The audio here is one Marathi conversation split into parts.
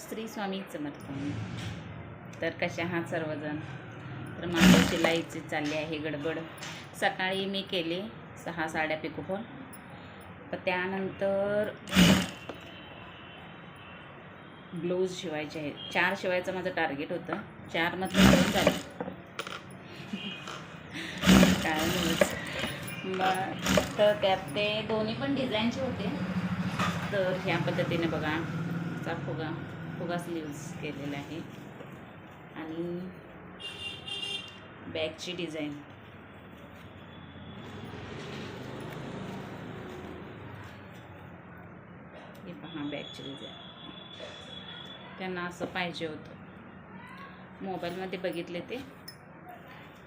श्री स्वामी समर्थ तर कशा आहात सर्वजण? तर माझ्या शिलाईची चालली आहे गडबड. सकाळी मी केले सहा साड्या पिकोफॉल तर त्यानंतर ब्लाऊज शिवायचे आहे चार शिवायचं माझं टार्गेट होतं. चारमधलं दोन झालं काय नव्हच मग तर त्यात ते दोन्ही पण डिझाईनचे होते. तर ह्या पद्धतीने बघा. असा फुगा फुगा केलेला आहे. आणि बॅगची डिझाईन हे पहा बॅगची डिझाईन त्यांना असं पाहिजे होतं. मोबाईलमध्ये बघितले ते.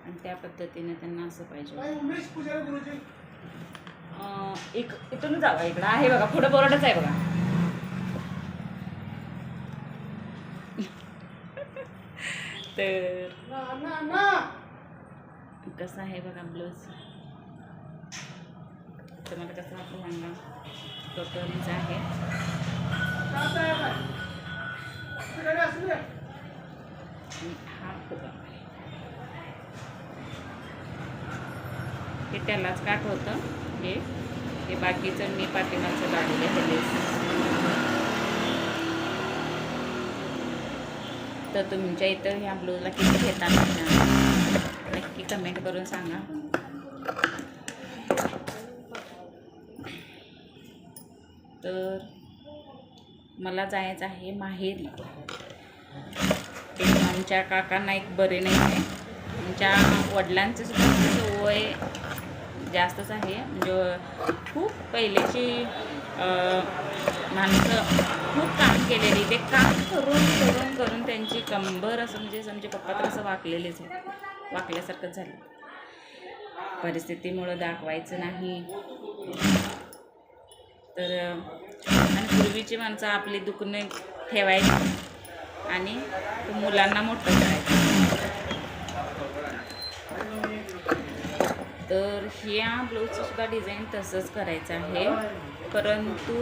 आणि त्या पद्धतीने त्यांना असं पाहिजे होतं. एक इथून जावा इकडं. आहे बघा पुढं बोर्डच आहे बघा. तर ना ना ना कसं आहे बघा ब्लाऊज तुम्हाला कसं वाटलं सांगा टोटलीचा आहे हा फुगा हे त्यालाच काठ होतं हे हे बाकीचं मी पाठीमागचं काढलेलं आहे तर तुमच्या इथं ह्या ब्लूजला किती घेतात नक्की कमेंट करून सांगा. तर मला जायचं आहे माहेरी. ते आमच्या काकांना एक बरे नाही आहे. आमच्या वडिलांचं सुद्धा वय जास्तच आहे. म्हणजे खूप पहिल्याची माणसं खूप काम केलेली ते काम करून करून करून त्यांची कंबर असं म्हणजे आमचे पप्पा तर असं वाकलेलेच आहे वाकल्यासारखंच झालं. परिस्थितीमुळं दाखवायचं नाही. तर आणि पूर्वीची माणसं आपली दुखणे ठेवायची. आणि मुलांना मोठं करायचं. तर ह्या ब्लाऊजचंसुद्धा डिझाईन तसंच करायचं आहे. परंतु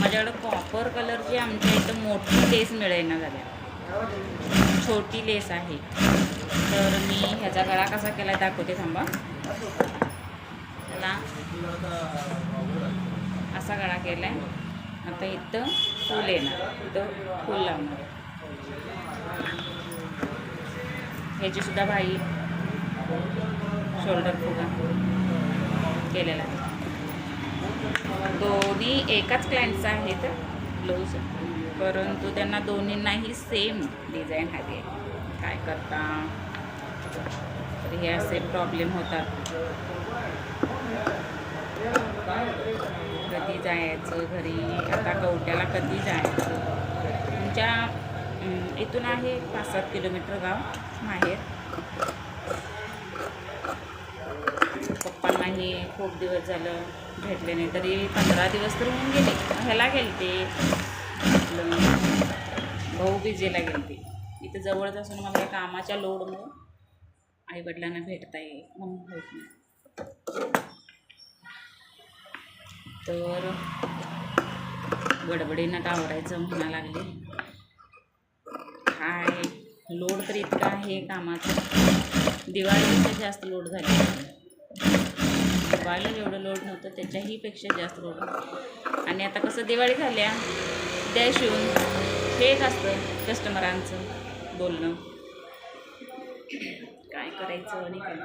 माझ्याकडं कॉपर कलरची आमच्या इथं मोठी लेस मिळेना झाल्या. छोटी लेस आहे. तर मी ह्याचा गळा कसा केला दाखवते थांबा. त्याला असा गळा केला आहे आता इथं फूल येणार. इथं फूल लावणार ह्याचीसुद्धा भाई शोल्डर फुगा केलेला आहे. दोन्ही एकाच क्लायंटचा आहेत ब्लाऊज परंतु त्यांना दोन्हींनाही सेम डिझाईन हवी आहे. काय करता? तर हे असे प्रॉब्लेम होतात. कधी जायचं घरी? आता कवट्याला कधी जायचं? तुमच्या इथून आहे पाच सात किलोमीटर गाव माहेर. पप्पांनाही खूप दिवस झालं भेटले नाही तरी पंधरा दिवस तर होऊन गेले. ह्याला गेलते. आपलं भाऊ बिजेला गेलते. इथं जवळच असून मला कामाच्या लोडमुळं आईवडिलांना भेटता येईल म्हणून होत नाही. तर गडबडीनं आवरायचं म्हणा लागले. काय लोड तर इतका आहे कामाचा. दिवाळीचं जास्त लोड झाली. दिवाळीला जेवढं लोड नव्हतं त्याच्याही पेक्षा जास्त लोड होतं. आणि आता कसं दिवाळी झाल्या द्या शिवून हे एक असतं कस्टमरांचं बोलणं. काय करायचं आणि काय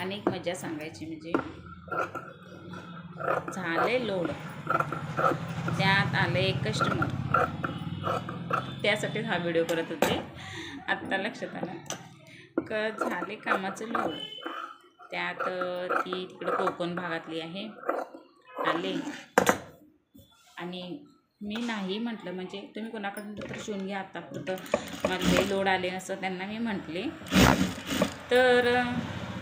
अनेक मजा सांगायची म्हणजे झाले लोड. त्यात आले एक कस्टमर त्यासाठीच हा व्हिडिओ करत होते. आत्ता लक्षात आला. क झाले कामाचं लोड. त्यात ती तिकडं कोकण भागातली आहे. आले. आणि मी नाही म्हटलं म्हणजे तुम्ही कोणाकडून तर शिवून घ्या आत्तापुरतं मला लई लोड आले असं त्यांना मी म्हटले. तर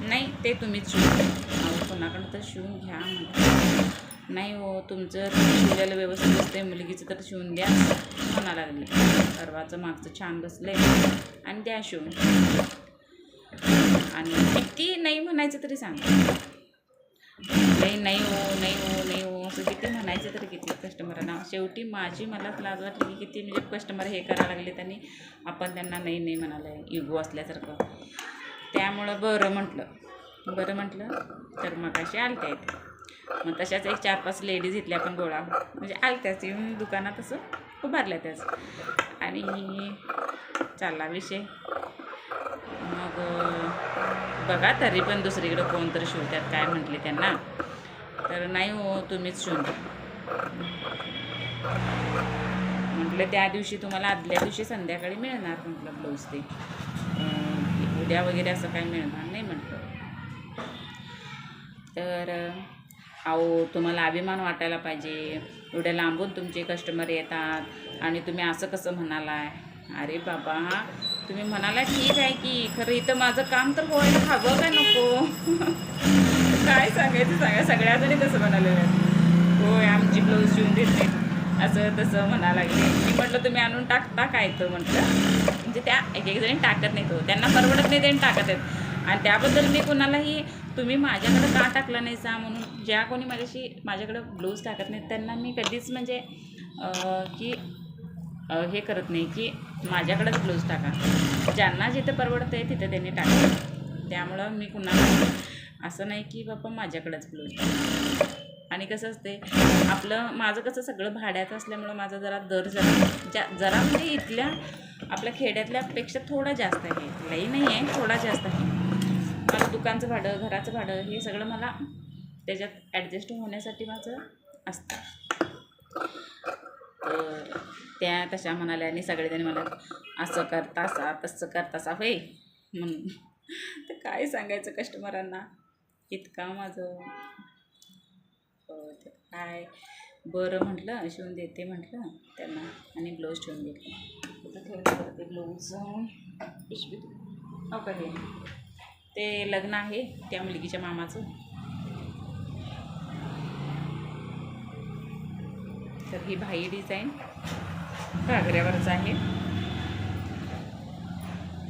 नाही ते तुम्हीच शिवून घ्या. कोणाकडं तर शिवून घ्या म्हटलं. नाही हो तुमचं शिवलेलं व्यवस्थित असते मुलगीचं तर शिवून द्या. म्हणा लागले. परवाचं मागचं छान बसलंय. आणि द्या शिवून. आणि किती नाही म्हणायचं तरी सांग. नाही नाही हो नाही हो नाही हो असं किती म्हणायचं तरी किती कस्टमरांना शेवटी माझी मलाच लाज वाटली की किती म्हणजे कस्टमर हे करायला लागले त्यांनी. आपण त्यांना नाही नाही म्हणालं इगो असल्यासारखं. त्यामुळं बरं म्हटलं. बरं म्हटलं तर मग अशी आलत्या आहेत मग तशाच एक चार पाच लेडीज इथल्या पण गोळा. म्हणजे आलत्याच येऊन दुकानात असं उभारल्या त्याच. आणि चालला विषय. मग बघा तरी पण दुसरीकडं कोणतरी शिवतात काय म्हटले त्यांना. तर नाही हो तुम्हीच शिवून म्हटलं त्या दिवशी तुम्हाला आदल्या दिवशी संध्याकाळी मिळणार म्हटलं ब्लाऊज ते. उद्या वगैरे असं काही मिळणार नाही म्हटलं. तर अहो तुम्हाला अभिमान वाटायला पाहिजे. एवढ्या लांबून तुमचे कस्टमर येतात आणि तुम्ही असं कसं म्हणालाय? अरे बाबा तुम्ही म्हणाला ठीक आहे की खरं इथं माझं काम तर व्हायला हवं का नको? काय सांगायचं सांगा सगळ्या जणी तसं म्हणाले होय आमची ब्लाऊज शिवून देत. नाही असं तसं म्हणा लागले. मी म्हटलं तुम्ही आणून टाकता काय तर म्हटलं. म्हणजे त्या एक एक जणी टाकत नाही तो हो. त्यांना परवडत नाही त्यांनी टाकत आहेत. आणि त्याबद्दल मी कुणालाही तुम्ही माझ्याकडं का टाकला नाही सा? म्हणून ज्या कोणी माझ्याशी माझ्याकडं ब्लाऊज टाकत नाहीत त्यांना मी कधीच म्हणजे की हे करत नाही की माझ्याकडेच ब्लाऊज टाका. ज्यांना जिथं परवडतं आहे तिथं त्यांनी टाका. त्यामुळं मी कुणाला असं नाही की बाबा माझ्याकडेच ब्लाऊज टाका. आणि कसं असते आपलं माझं कसं सगळं भाड्याचं असल्यामुळं माझा जरा दर जरा जा जरा म्हणजे इथल्या आपल्या खेड्यातल्यापेक्षा थोडा जास्त आहे. लई नाही आहे थोडा जास्त आहे. मला दुकानचं भाडं घराचं भाडं हे सगळं मला त्याच्यात ॲडजस्ट होण्यासाठी माझं असतं. तर त्या तशा म्हणाल्या आणि सगळेजण मला असं करता सा तसं करता सा होय. म्हणून तर काय सांगायचं कस्टमरांना इतका माझं काय? बरं म्हटलं शिवून देते म्हटलं त्यांना आणि ब्लाऊज ठेवून घेतलं. ते ब्लाऊज पिशवी हो का हे? ते लग्न आहे त्या मुलगीच्या मामाचं. तर ही भाई डिझाईन घागऱ्यावरच आहे.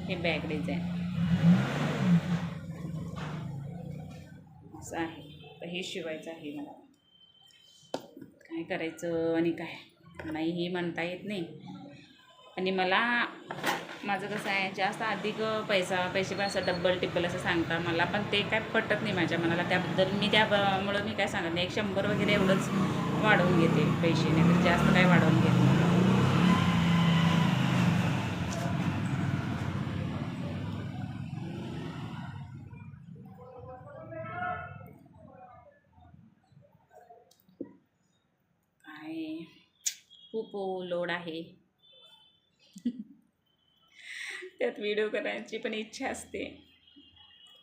हे बॅग डिझाईन. असं आहे. तर हे शिवायचं आहे मला. काय करायचं आणि काय? नाही हे म्हणता येत नाही. आणि मला माझं कसं आहे जास्त अधिक पैसा पैसे पण असं डब्बल टिब्बल असं सांगता मला पण ते काय पटत नाही माझ्या मनाला. त्याबद्दल मी त्यामुळं मी काय सांगत नाही. एक शंभर वगैरे एवढंच वाढवून घेते पैसे नाही तर जास्त काय वाढवून घेत नाही. खूप लोड आहे. त्यात व्हिडिओ करायची पण इच्छा असते.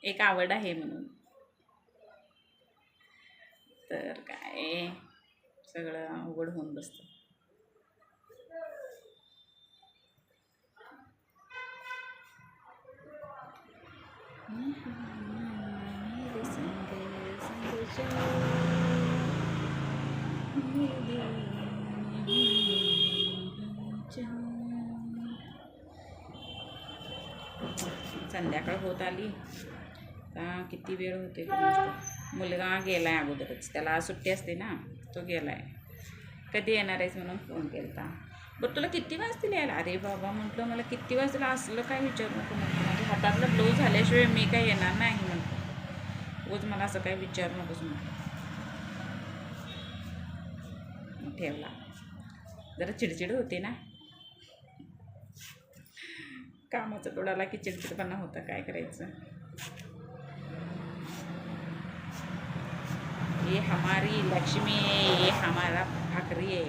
एक आवड आहे म्हणून. तर काय सगळं अवघड होऊन बसतं. संग संध्याकाळ होत आली. का किती वेळ होते मुलगा गेला आहे अगोदरच. त्याला सुट्टी असते ना तो गेला आहे कधी येणार आहेस म्हणून फोन केला बरं तुला किती वाजतील यायला? अरे बाबा म्हटलं मला किती वाजता असलं काय विचारू नको म्हटलं. माझ्या हातातलं ब्लाऊज झाल्याशिवाय मी काय येणार नाही म्हटलं. रोज मला असं काय विचारू नकोच म्हटलं. ठेवला. जरा चिडचिड होते ना? कामाचा तोडाला की चिडचिडपणा होता काय करायचं? ये हमारी लक्ष्मी है ये हमारा भाकरी है